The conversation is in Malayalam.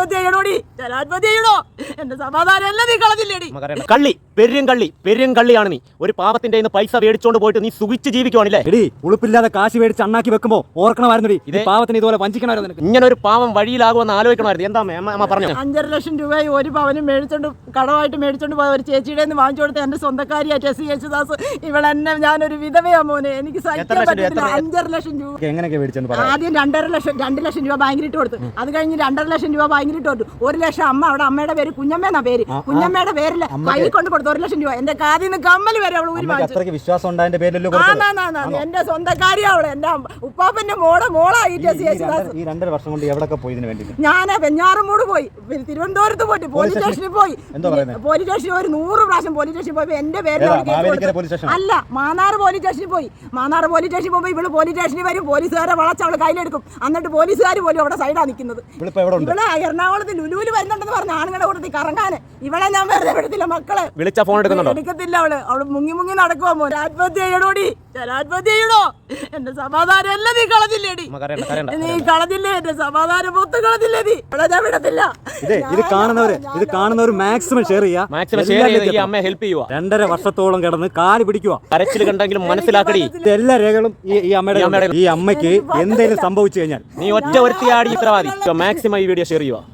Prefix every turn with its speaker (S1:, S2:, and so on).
S1: ആത്മഹത്യ ചെയ്യണോടി ഞാൻ ആത്മഹത്യ ചെയ്യണോ എന്റെ സമാധാനം എല്ലാം നീ കളഞ്ഞില്ലേടി.
S2: കള്ളി പെരും കള്ളി പെരും കള്ളിയാണ് നീ. ഒരു പാപത്തിന്റെ കയ്യിന്ന് പൈസ മേടിച്ചോണ്ട് പോയിട്ട് നീ സുഖിച്ച് ജീവിക്കുവാണല്ലേ?
S3: എടി ഉളുപ്പില്ലാതെ കാശ് മേടിച്ച് അണ്ണാക്കി വെക്കുമ്പോ ഓർക്കണമായിരുന്നു
S2: ഇത്.
S3: പാവത്തിന് ഇതുപോലെ വഞ്ചിക്കണമായിരുന്നു നിനക്ക്.
S2: ഇങ്ങനെ ഒരു പാവം വഴിയിലാകുമെന്ന് ആലോചിക്കണമായിരുന്നു. എന്താ അമ്മ? അമ്മ പറഞ്ഞു?
S1: അഞ്ചര ലക്ഷം രൂപയും ഒരു പവനും മേടിച്ചോണ്ട് കടമായിട്ട് മേടിച്ചോണ്ട് പോയ ഒരു ചേച്ചിയുടെ നിന്ന് വാങ്ങിച്ചു കൊടുത്ത എന്റെ സ്വന്തക്കാരിയായിട്ട് എസ് യേശുദാസ്. ഇവളെന്നെ ഞാനൊരു വിധവയാ മോനെ. എനിക്ക് സഹിക്കാൻ
S2: എത്ര ലക്ഷം രൂപ?
S1: പറ്റത്തില്ല.
S2: എത്ര-
S1: അഞ്ചര ലക്ഷം രൂപ.
S3: എങ്ങനെയൊക്കെ മേടിച്ചെന്ന് പറയാം?
S1: ആദ്യം രണ്ടര ലക്ഷം രണ്ട് ലക്ഷം രൂപ ബാങ്കിലിട്ട് കൊടുത്തു. അത് കഴിഞ്ഞ് രണ്ടര ലക്ഷം രൂപ കൊടുത്തു ഒരു ലക്ഷം അമ്മ അവിടെ അമ്മയുടെ പേര് കുഞ്ഞമ്മ എന്നാ പേര് കുഞ്ഞമ്മയുടെ പേരിൽ കൈ കൊണ്ട് കൊടുത്തു ഒരു ലക്ഷം രൂപ. എന്റെ കാതിൽ നിന്ന് കമ്മൽ വരെ അവൾ
S3: അത്രയ്ക്ക് വിശ്വാസം ഉണ്ടായതിന്റെ പേരിലല്ലോ
S1: എന്റെ സ്വന്തക്കാരിയാ അവൾ എന്റെ ഉപ്പാപ്പന്റെ മോളെ മോളായി
S3: ഈ- രണ്ടര- വർഷം കൊണ്ട് എവിടൊക്കെ പോയി ഇതിന് വേണ്ടി
S1: ഞാൻ വെഞ്ഞാറമൂട് പോയി. തിരുവനന്തപുരത്ത് പോയിട്ട് പോലീസ് സ്റ്റേഷനിൽ പോയി? പോലീസ് സ്റ്റേഷനിൽ ഒരു നൂറ് പ്രാവശ്യം പോലീസ് സ്റ്റേഷനിൽ പോയി. എന്റെ പേരിൽ? അല്ല മാന്നാർ പോലീസ് സ്റ്റേഷനിൽ പോയി. മാന്നാർ പോലീസ് സ്റ്റേഷനിൽ പോകുമ്പോൾ ഇവൾ പോലീസ് സ്റ്റേഷനിൽ വരും. പോലീസുകാരെ വളച്ച് അവൾ കയ്യിലെടുക്കും. എന്നിട്ട് പോലീസുകാർ പോലും അവിടെ സൈഡാ നിൽക്കുന്നത്. ഇവിടെ എറണാകുളത്ത് ലുലുവിൽ വരുന്നുണ്ടെന്ന് പറഞ്ഞ ആണുങ്ങളെ കൂട്ടത്തിൽ കറങ്ങാന് ഇവളെ ഞാൻ വെറുതെ വിടത്തില്ല മക്കളെ.
S2: വിളിച്ച ഫോൺ എടുക്കുന്നുണ്ടോ?
S1: എടുക്കത്തില്ല അവൾ. അവൾ മുങ്ങി മുങ്ങി നടക്കുവാ മോൻ ആത്മഹത്യ ചെയ്യണോടി? ഞാൻ ആത്മഹത്യ ചെയ്യണോ? എന്റെ സമാധാനം എല്ലാം നീ കളഞ്ഞില്ലേടി. നീ കളഞ്ഞില്ലേ? എന്റെ സമാധാനം മൊത്തം കളഞ്ഞില്ലേ നീ? ഇവളെ ഞാൻ വിടത്തില്ല.
S3: ഇതേ ഇത് കാണുന്നവര് ഇത് കാണുന്നവര് മാക്സിമം ഷെയർ ചെയ്യാ
S2: മാക്സിമം ഷെയർ ചെയ്ത് ഈ അമ്മയെ ഹെൽപ്പ് ചെയ്യുക.
S3: രണ്ടര വർഷത്തോളം കിടന്ന് കാൽ പിടിക്കുക.
S2: കരച്ചിൽ കണ്ടെങ്കിലും മനസ്സിലാക്കടി.
S3: എല്ലാ രേഖകളും ഈ
S2: ഈ അമ്മയുടെ
S3: ഈ അമ്മയ്ക്ക് എന്തെങ്കിലും സംഭവിച്ചു കഴിഞ്ഞാൽ.
S2: നീ ഒറ്റ ഒരുത്തിയാടി ഉത്തരവാദി. മാക്സിമം ഈ വീഡിയോ ഷെയർ ചെയ്യുക.